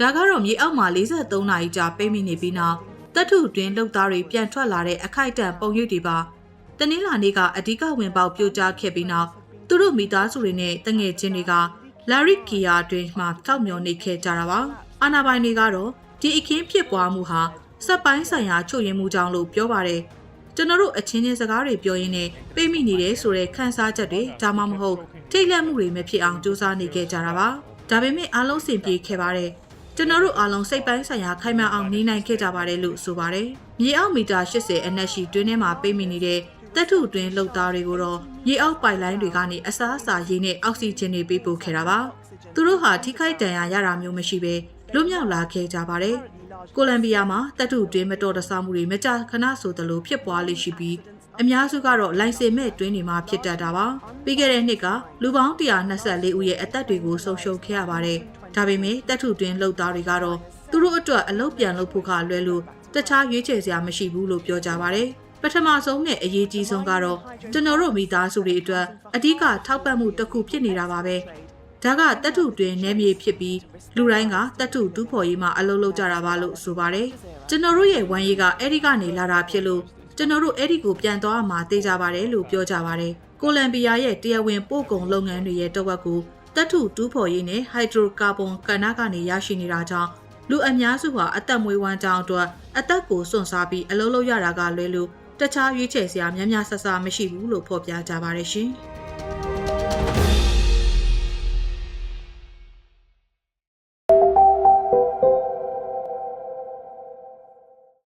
ကတော့မြေအောက်မှာ43နာရီကြာပိတ်မိနေပြီးနောက်တပ်ထုတွင်လုံသားတွေပြန်ထွက်လာတဲ့အခိုက်အတန့်ပုံရိပ်တွေပါတနင်္လာနေ့ကအဓိကဝင်ပေါက်ပြိုကျခဲ့ပြီးနောက်သူတို့မိသားစုတွေနဲ့တငယ်ချင်းတွေကလာရစ်ကီယာတွင်မှတောက်မျောနေခဲ့ကြတာပါအာနာပိုင်တွေကတော့ဒီအခင်းဖြစ်ပွားမှုဟာစက်ပိုင်းဆိုင်ရာချုပ်ရင်မှုကြောင့်လို့ပြောပါတယ်ကျွန်တော်တို့အချင်းချင်းစကားတွေပြောရင်းနဲ့ပိတ်မိနေတယ်ဆိုတဲ့ခန်းစားချက်တွေဒါမှမဟုတ်ထိတ်လန့်မှုတွေမဖြစ်အောင်စူးစမ်းနေခဲ့ကြတာပါဒါပေမဲ့အားလုံးစင်ပြေခဲ့ပါတယ် ကျွန်တော်တို့အားလုံးစိတ်ပိုင်းဆိုင်ရာခိုင်မာအောင်နေနိုင်ခဲ့ကြပါတယ်လို့ဆိုပါတယ်။မြေအောက်မီတာ80အနက်ရှိတွင်းထဲမှာပိတ်မိနေတဲ့တပ်ထုတွင်းလှုပ်သားတွေကိုတော့မြေအောက်ပိုက်လိုင်းတွေကနေအစားအစာရင်းနဲ့အောက်ဆီဂျင်တွေပေးပို့ခဲ့တာပါ။သူတို့ဟာထိခိုက်ဒဏ်ရာရတာမျိုးမရှိဘဲလွတ်မြောက်လာခဲ့ကြပါတယ်။ကိုလံဘီယာမှာတပ်ထုတွင်းမတော်တဆမှုတွေမကြာခဏဆိုသလိုဖြစ်ပွားလိရှိပြီး အများစုကတော့လိုင်စင်မဲ့တွင်းတွေမှာဖြစ်တတ်တာပါ။ပြီးခဲ့တဲ့နှစ်ကလူပေါင်း124ဦးရဲ့အသက်တွေကိုဆုံးရှုံးခဲ့ရပါတယ်။ဒါပေမဲ့တပ်ထုတွင်းလှုပ်သားတွေကတော့သူတို့အတွက်အလုပ်ပြန်လုပ်ဖို့ကလွဲလို့တခြားရွေးချယ်စရာမရှိဘူးလို့ပြောကြပါတယ်။ပထမဆုံးနဲ့အရေးကြီးဆုံးကတော့ကျွန်တော်တို့မိသားစုတွေအတွက်အဓိကထောက်ပံ့မှုတစ်ခုဖြစ်နေတာပါပဲ။ဒါကတပ်ထုတွင်းနယ်မြေဖြစ်ပြီးလူတိုင်းကတပ်ထုတူးဖော်ရေးမှာအလုပ်လုပ်ကြတာပါလို့ဆိုပါတယ်။ကျွန်တော်တို့ရဲ့ဝမ်းရေးကအဲ့ဒီကနေလာတာဖြစ်လို့ ကျွန်တော်တို့အဲ့ဒီကိုပြန်သွားမှာသိကြပါတယ်လို့ပြောကြပါတယ်။ကိုလံဘီယာရဲ့တရားဝင်ပို့ကုန်လုပ်ငန်းတွေရဲ့တဝက်ကိုတပ်ထုတူးဖော်ရေးနဲ့ဟိုက်ဒရိုကာဗွန်ကဏ္ဍကနေရရှိနေတာကြောင့်လူအများစုဟာအသက်မွေးဝမ်းကြောင်းအတွက်အသက်ကိုစွန့်စားပြီးအလုပ်လုပ်ရတာကလွဲလို့တခြားရွေးချယ်စရာများများဆဆမရှိဘူးလို့ဖော်ပြကြပါတယ်ရှင်။